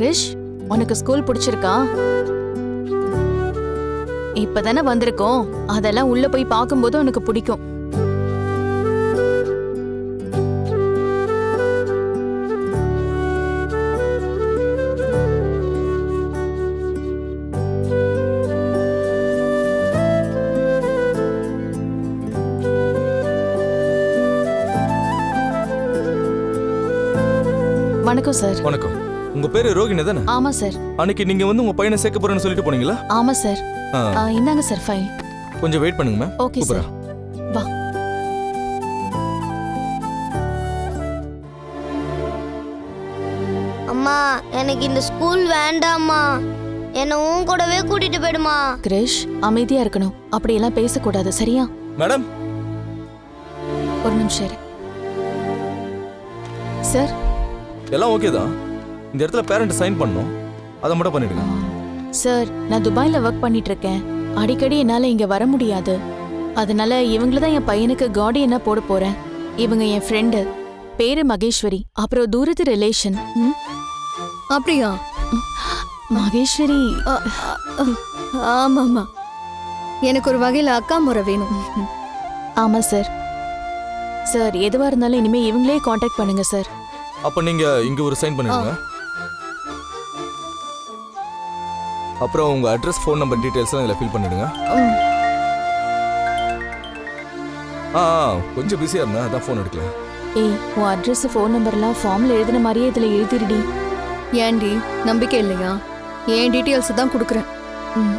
ரிஷ் உனக்கு ஸ்கூல் பிடிச்சிருக்கா? இப்பதானே வந்திருக்கோம். அதெல்லாம் உள்ள போய் பார்க்கும்போது உனக்கு பிடிக்கும். வணக்கம் சார் வணக்கம். உங்க பேரு ரோகிணி தானே? ஆமா சார் அன்னைக்கு நீங்க வந்து உங்க பையனை சேர்க்க போறேன்னு சொல்லிட்டு போனீங்களா? ஆமா சார் ஆ, ஆ, இந்தாங்க சார் ஃபைல் கொஞ்சம் வெயிட் பண்ணுங்க மேம் ஓகே சார் வா. அம்மா எனக்கு இந்த ஸ்கூல் வேண்டாம்மா. என்னை உன் கூடவே கூட்டிட்டு போயிடுமா. கிரிஷ் அமைதியா இருக்கணும். அப்படியெல்லாம் பேசக்கூடாது சரியா? மேடம்? ஒரு நிமிஷம் இரு. சார் எல்லாம் ஓகே தான். இந்த இடத்துல பேரண்ட் சைன் பண்ணணும். அதை மட்டும் பண்ணிடுங்க. சார் நான் துபாயில ஒர்க் பண்ணிட்டு இருக்கேன் அடிக்கடி என்னால இங்க வர முடியாது. அதனால இவங்கள தான் என் பையனுக்கு கார்டியனா போட போறேன். இவங்க என் ஃப்ரெண்டு பேரு மகேஸ்வரி அப்புறம் தூரத்து ரிலேஷன் அப்படியா? மகேஸ்வரி ஆமாமா எனக்கு ஒரு வகையில அக்கா முறை வேணும். ஆமா சார் சார் எதுவா இருந்தாலும் இனிமே இவங்களே காண்டாக்ட் பண்ணுங்க சார் அப்ப நீங்க இங்க ஒரு சைன் பண்ணிடுங்க. அப்புறம் உங்க அட்ரஸ் ஃபோன் நம்பர் டீடைல்ஸ் எல்லாம் இதுல ஃபில் பண்ணிடுங்க. ம். ஆ ஆ, கொஞ்சம் பிஸியா இருந்தேன் அதான் ஃபோன் எடுக்கல. ஏய் உன் அட்ரஸ் ஃபோன் நம்பர்லாம் ஃபார்ம்ல எழுதின மாதிரியே இதுல எழுதிருடி ஏண்டி நம்பிக்கை இல்லையா? என் டீட்டெயில்ஸ் தான் கொடுக்குறேன். ம்.